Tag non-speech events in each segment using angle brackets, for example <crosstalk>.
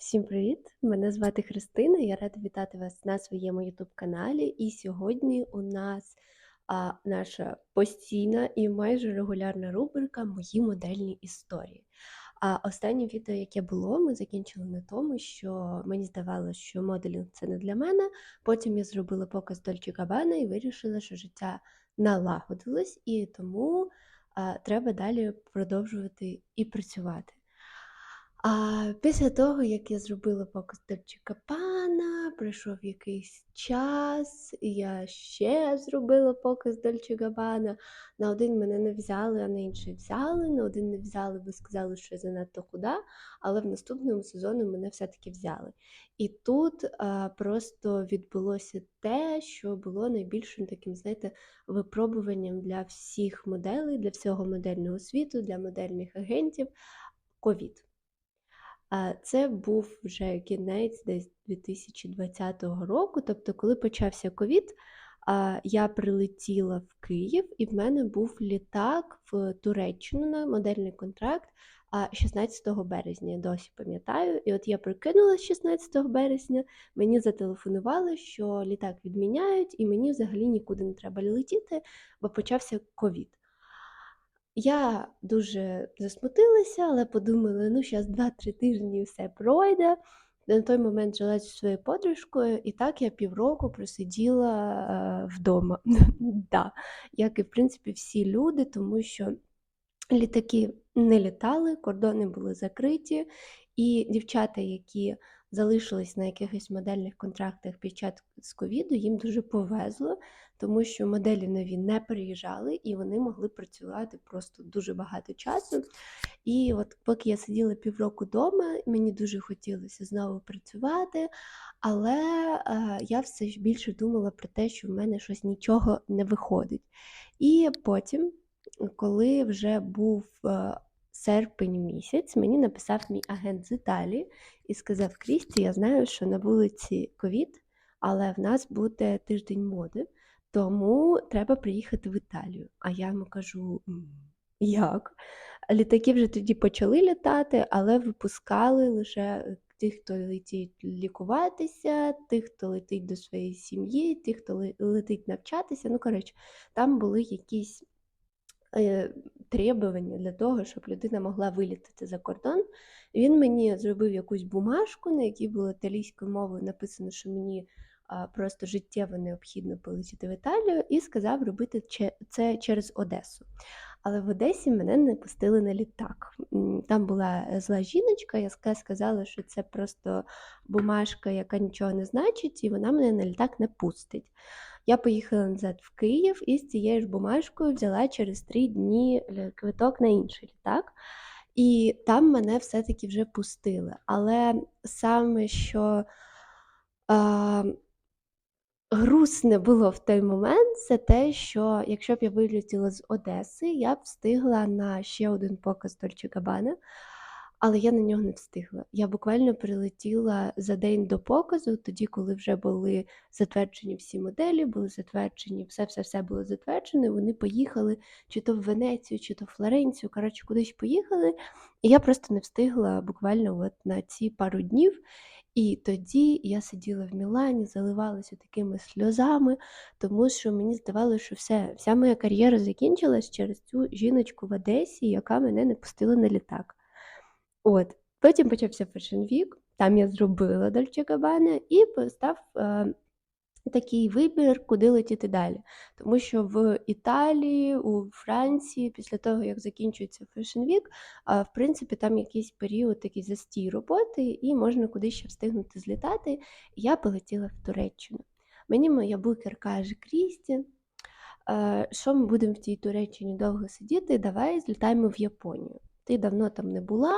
Всім привіт! Мене звати Христина. Я рада вітати вас на своєму youtube каналі. І сьогодні у нас а, наша постійна і майже регулярна рубрика Мої модельні історії. А останнє відео, яке було, ми закінчили на тому, що мені здавалося, що моделінг це не для мене. Потім я зробила показ Дольче Габана і вирішила, що життя налагодилось, і тому а, треба далі продовжувати і працювати. А після того, як я зробила показ Дольче Габбана, пройшов якийсь час, я ще зробила показ Дольче Габбана. На один мене не взяли, а на інший взяли. На один не взяли, бо сказали, що я занадто худа, але в наступному сезоні мене все-таки взяли. І тут а, просто відбулося те, що було найбільшим таким, знаєте, випробуванням для всіх моделей, для всього модельного світу, для модельних агентів ковід. Це був вже кінець десь 2020 року. Тобто, коли почався ковід, я прилетіла в Київ, і в мене був літак в Туреччину на модельний контракт а, 16 березня. Досі пам'ятаю. І от я прикинула 16 березня, мені зателефонували, що літак відміняють, і мені взагалі нікуди не треба летіти, бо почався ковід. Я дуже засмутилася, але подумала, ну, зараз 2-3 тижні все пройде. На той момент жила зі своєю подружкою, і так я півроку просиділа е, вдома. <laughs> да. Як і, в принципі, всі люди, тому що літаки не літали, кордони були закриті, і дівчата, які залишились на якихось модельних контрактах під час ковіду, їм дуже повезло, тому що моделі нові не приїжджали і вони могли працювати просто дуже багато часу. І от поки я сиділа півроку вдома, мені дуже хотілося знову працювати, але е, я все ж більше думала про те, що в мене щось нічого не виходить. І потім, коли вже був е, серпень місяць, мені написав мій агент з Італії і сказав: Крісті, я знаю, що на вулиці ковід, але в нас буде тиждень моди. Тому треба приїхати в Італію. А я йому кажу: як? Літаки вже тоді почали літати, але випускали лише тих, хто летить лікуватися, тих, хто летить до своєї сім'ї, тих, хто летить навчатися. Ну, коротше, там були якісь е, требування для того, щоб людина могла вилітати за кордон. Він мені зробив якусь бумажку, на якій було італійською мовою написано, що мені просто життєво необхідно полетіти в Італію, і сказав робити це через Одесу. Але в Одесі мене не пустили на літак. Там була зла жіночка, яка сказала, що це просто бумажка, яка нічого не значить, і вона мене на літак не пустить. Я поїхала назад в Київ і з цією ж бумажкою взяла через три дні квиток на інший літак. І там мене все-таки вже пустили. Але саме що. Грустне було в той момент це те, що якщо б я вилетіла з Одеси, я б встигла на ще один показ Дольче Габбана, але я на нього не встигла. Я буквально прилетіла за день до показу, тоді, коли вже були затверджені всі моделі, були затверджені, все-все-все було затверджено. Вони поїхали чи то в Венецію, чи то в Флоренцію, коротше, кудись поїхали. І я просто не встигла буквально от на ці пару днів. І тоді я сиділа в Мілані, заливалася такими сльозами, тому що мені здавалося, що все, вся моя кар'єра закінчилась через цю жіночку в Одесі, яка мене не пустила на літак. От, Потім почався Fashion Week, там я зробила Дольче Габана і постав е, такий вибір, куди летіти далі. Тому що в Італії, у Франції, після того, як закінчується Fashion Week, в принципі, там якийсь період такий застій роботи, і можна кудись ще встигнути злітати. Я полетіла в Туреччину. Мені моя букер каже, Крісті, що ми будемо в тій Туреччині довго сидіти, давай злітаємо в Японію. Ти давно там не була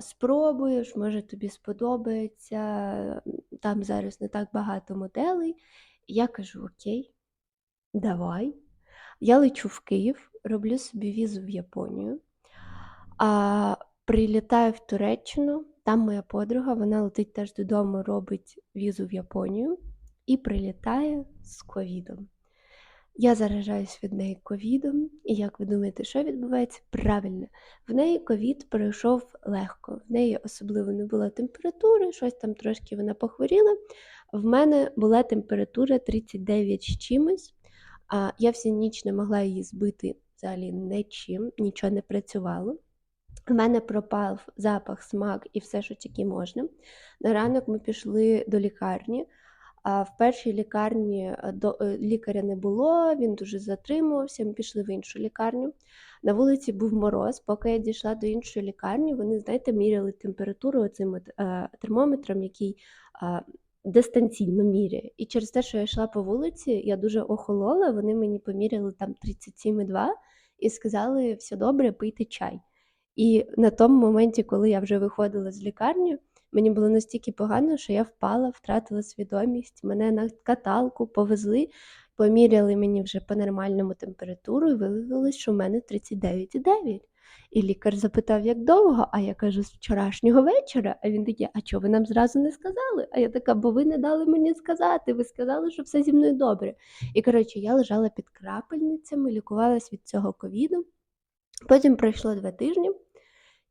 спробуєш, може тобі сподобається, там зараз не так багато моделей. Я кажу: Окей, давай. Я лечу в Київ, роблю собі візу в Японію, а прилітаю в Туреччину, там моя подруга, вона летить теж додому, робить візу в Японію і прилітає з ковідом. Я заражаюсь від неї ковідом, і як ви думаєте, що відбувається? Правильно, в неї ковід пройшов легко. В неї особливо не було температури, щось там трошки вона похворіла. В мене була температура 39 з чимось, а я всю ніч не могла її збити взагалі нічим, нічого не працювало. В мене пропав запах, смак і все, що тільки можна. На ранок ми пішли до лікарні. А в першій лікарні е, до е, лікаря не було, він дуже затримувався. Ми пішли в іншу лікарню. На вулиці був мороз. Поки я дійшла до іншої лікарні, вони, знаєте, міряли температуру оцим е, термометром, який дистанційно міряє. І через те, що я йшла по вулиці, я дуже охолола. Вони мені поміряли там 37,2 і сказали: все добре, пийте чай. І на тому моменті, коли я вже виходила з лікарні, мені було настільки погано, що я впала, втратила свідомість. Мене на каталку повезли, поміряли мені вже по нормальному температуру, і виявилось, що в мене 39,9. І лікар запитав, як довго, а я кажу, з вчорашнього вечора. А він такий, а чого ви нам зразу не сказали? А я така, бо ви не дали мені сказати, ви сказали, що все зі мною добре. І коротше, я лежала під крапельницями, лікувалась від цього ковіду. Потім пройшло два тижні.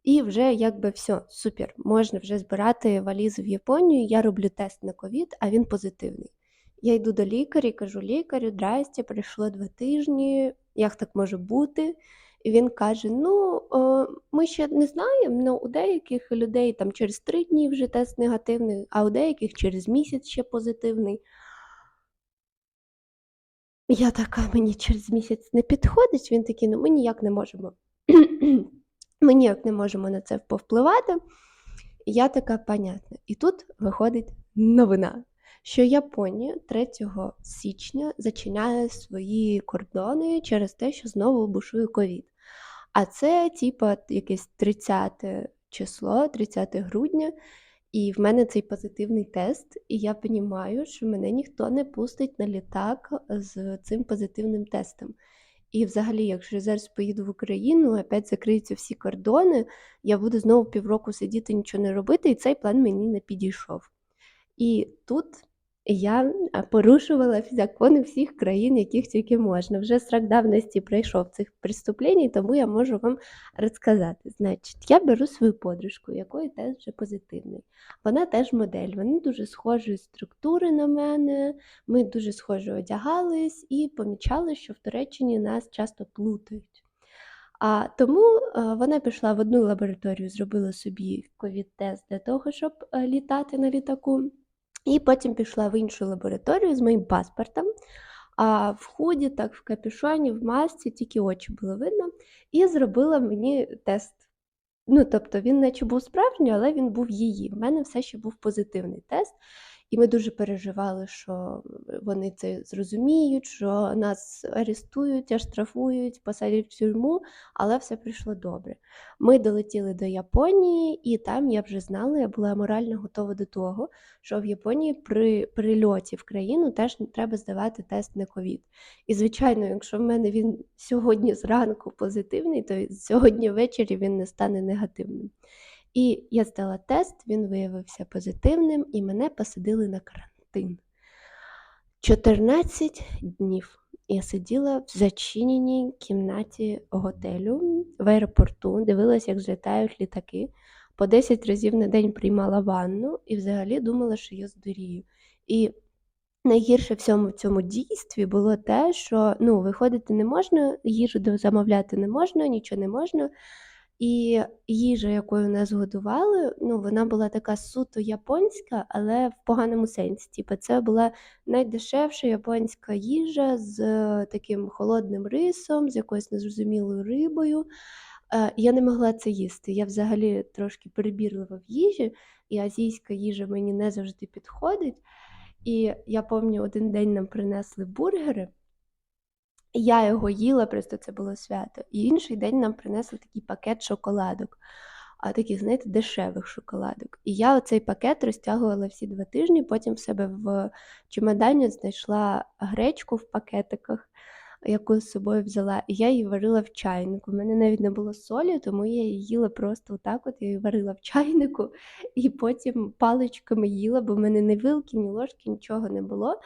І вже якби все, супер, можна вже збирати валізу в Японію. Я роблю тест на ковід, а він позитивний. Я йду до лікаря і кажу: лікарю, здрасте, пройшло два тижні, як так може бути? І він каже: Ну, ми ще не знаємо, але у деяких людей там через три дні вже тест негативний, а у деяких через місяць ще позитивний. Я така, мені через місяць не підходить. Він такий, ну ми ніяк не можемо. <clears throat> Ми ніяк не можемо на це повпливати. І я така, понятна. І тут виходить новина, що Японія 3 січня зачиняє свої кордони через те, що знову бушує ковід. А це, типа, якесь 30 число, 30 грудня, і в мене цей позитивний тест, і я розумію, що мене ніхто не пустить на літак з цим позитивним тестом. І взагалі, якщо я зараз поїду в Україну, опять закриються всі кордони, я буду знову півроку сидіти, нічого не робити, і цей план мені не підійшов. І тут я порушувала закони всіх країн, яких тільки можна. Вже срок давності пройшов цих преступлень, тому я можу вам розказати. Значить, я беру свою подружку, якої теж вже позитивний. Вона теж модель, вони дуже схожі структури на мене, ми дуже схожі одягались і помічали, що в Туреччині нас часто плутають. А тому вона пішла в одну лабораторію, зробила собі ковід-тест для того, щоб літати на літаку. І потім пішла в іншу лабораторію з моїм паспортом. А в худі, так в капюшоні, в масці, тільки очі було видно, і зробила мені тест. Ну, тобто, він наче був справжній, але він був її. В мене все ще був позитивний тест. І ми дуже переживали, що вони це зрозуміють, що нас арестують, оштрафують, посадять в тюрму, але все прийшло добре. Ми долетіли до Японії, і там я вже знала, я була морально готова до того, що в Японії при прильоті в країну теж треба здавати тест на ковід. І, звичайно, якщо в мене він сьогодні зранку позитивний, то сьогодні ввечері він не стане негативним. І я здала тест, він виявився позитивним, і мене посадили на карантин. 14 днів я сиділа в зачиненій кімнаті готелю в аеропорту, дивилася, як злітають літаки. По 10 разів на день приймала ванну і взагалі думала, що я здурію. І найгірше в цьому в цьому дійстві було те, що ну, виходити не можна, їжу замовляти не можна, нічого не можна. І їжа, якою нас годували, ну, вона була така суто японська, але в поганому сенсі. Типу, це була найдешевша японська їжа з таким холодним рисом, з якоюсь незрозумілою рибою. Е, я не могла це їсти. Я взагалі трошки перебірлива в їжі, і азійська їжа мені не завжди підходить. І я пам'ятаю, один день нам принесли бургери. Я його їла, просто це було свято. І інший день нам принесли такий пакет шоколадок, а таких, знаєте, дешевих шоколадок. І я оцей пакет розтягувала всі два тижні, потім в себе в чемодані знайшла гречку в пакетиках, яку з собою взяла, і я її варила в чайнику. У мене навіть не було солі, тому я її їла просто отак, от я її варила в чайнику, і потім паличками їла, бо в мене ні вилки, ні ложки, нічого не було.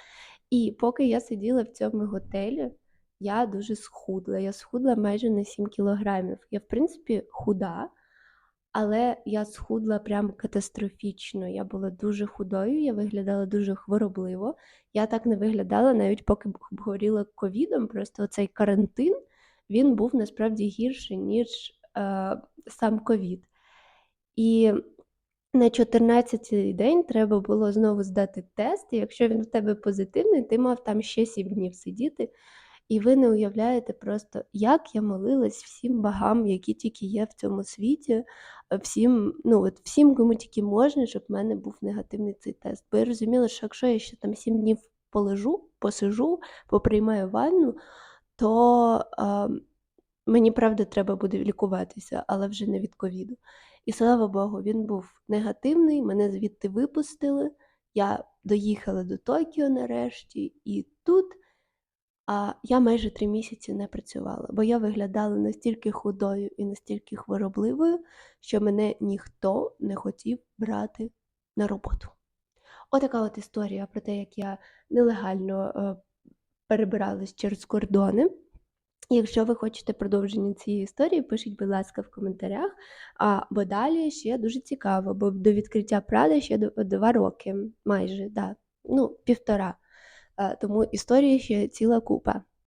І поки я сиділа в цьому готелі. Я дуже схудла. Я схудла майже на 7 кілограмів. Я, в принципі, худа, але я схудла прям катастрофічно. Я була дуже худою, я виглядала дуже хворобливо. Я так не виглядала навіть поки б хворіла ковідом. Просто цей карантин він був насправді гірший, ніж е, сам ковід. І на 14-й день треба було знову здати тест. І якщо він в тебе позитивний, ти мав там ще 7 днів сидіти. І ви не уявляєте просто, як я молилась всім богам, які тільки є в цьому світі, е, всім, ну от всім, кому тільки можна, щоб в мене був негативний цей тест. Бо я розуміла, що якщо я ще там 7 днів полежу, посижу, поприймаю ванну, то а, мені правда треба буде лікуватися, але вже не від ковіду. І слава Богу, він був негативний, мене звідти випустили. Я доїхала до Токіо нарешті, і тут а, я майже три місяці не працювала, бо я виглядала настільки худою і настільки хворобливою, що мене ніхто не хотів брати на роботу. Отака от історія про те, як я нелегально е, перебиралась через кордони. Якщо ви хочете продовження цієї історії, пишіть, будь ласка, в коментарях. А, бо далі ще дуже цікаво, бо до відкриття Прада ще два роки, майже, да, ну, півтора. Е, Тому історії ще ціла купа.